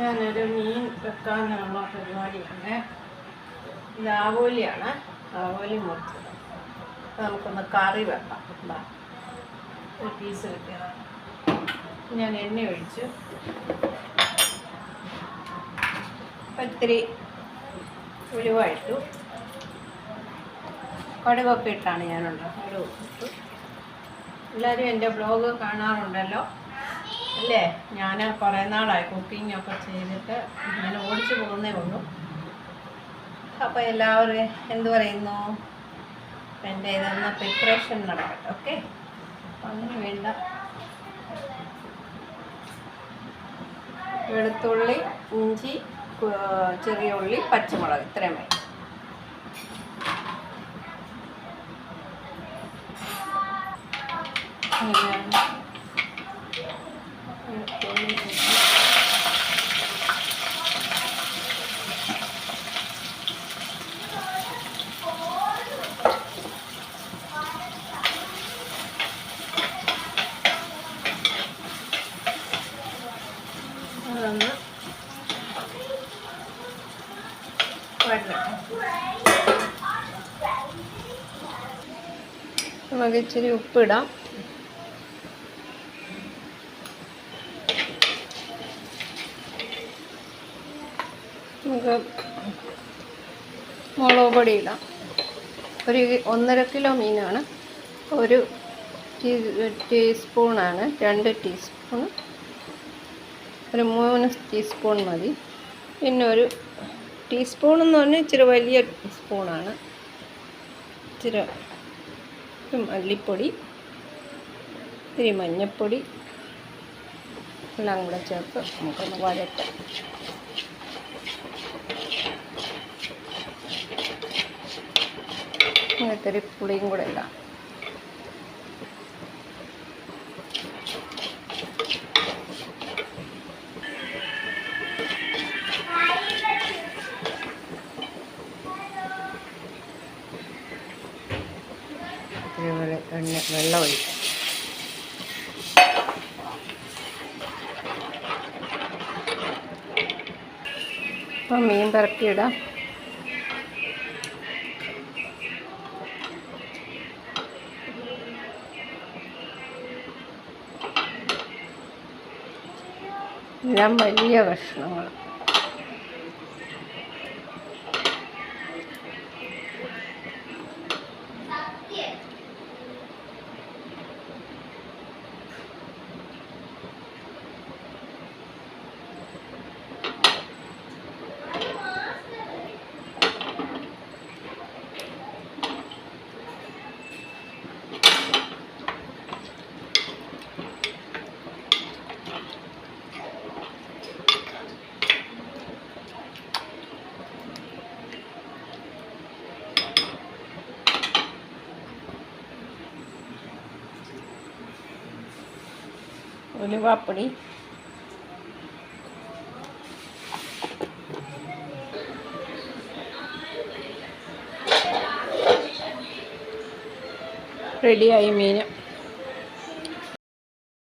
ഞാനൊരു മീൻ വെക്കാനുള്ള പരിപാടിയാണ്. ഇത് ആവോലിയാണ്. ആവോലി മുറിച്ചത് നമുക്കൊന്ന് കറി വെക്കാം. എന്താ ഒരു പീസ് കിട്ടിയതാണ് ഞാൻ എണ്ണ ഒഴിച്ചു. ഒത്തിരി ഉലുവായിട്ടു കടുകൊക്കെ ഇട്ടാണ് ഞാനുണ്ടാക്കുന്നത് എല്ലാവരും എന്റെ ബ്ലോഗ് കാണാറുണ്ടല്ലോ. അല്ലേ? ഞാൻ കുറേ നാളായി കുക്കിംഗ് ഒക്കെ ചെയ്തിട്ട് ഞാൻ ഓടിച്ചു പോകുന്നേ ഉള്ളൂ. അപ്പോൾ എല്ലാവരും എന്ത് പറയുന്നു? എന്റെ ഇതൊന്ന് പ്രിപ്പറേഷൻ നടക്കട്ടെ ഓക്കെ അതിന് വേണ്ട. വെളുത്തുള്ളി ഇഞ്ചി ചെറിയ ഉള്ളി പച്ചമുളക്. ഇത്രയും പിന്നെ വെളുത്തുള്ളി ഇഞ്ചി അതൊന്ന് വഴറ്റട്ടെ നമുക്ക് ഇച്ചിരി ഉപ്പിടാം. നമുക്ക് മുളക് പൊടി ഇടാം. ഒരു ഒന്നര കിലോ മീനാണ്. ഒരു ടീ ടീസ്പൂണാണ്. രണ്ട് ടീസ്പൂൺ ഒരു മൂന്ന് ടീസ്പൂൺ മതി. പിന്നെ ഒരു ടീസ്പൂൺ എന്ന് പറഞ്ഞാൽ ഇച്ചിരി വലിയ സ്പൂണാണ്. ഇച്ചിരി മല്ലിപ്പൊടി ഇത്തിരി മഞ്ഞൾപ്പൊടി എല്ലാം കൂടെ ചേർത്ത് നമുക്കൊന്ന് വഴറ്റാം. ഇത്തിരി പുളിയും കൂടെ ഇടാം. വെള്ള- എണ്ണ വെള്ളം അപ്പം മീൻ പെറക്കിയിടാം എല്ലാം വലിയ കഷ്ണങ്ങൾ ഉലുവാപ്പൊടി റെഡിയായി മീൻ.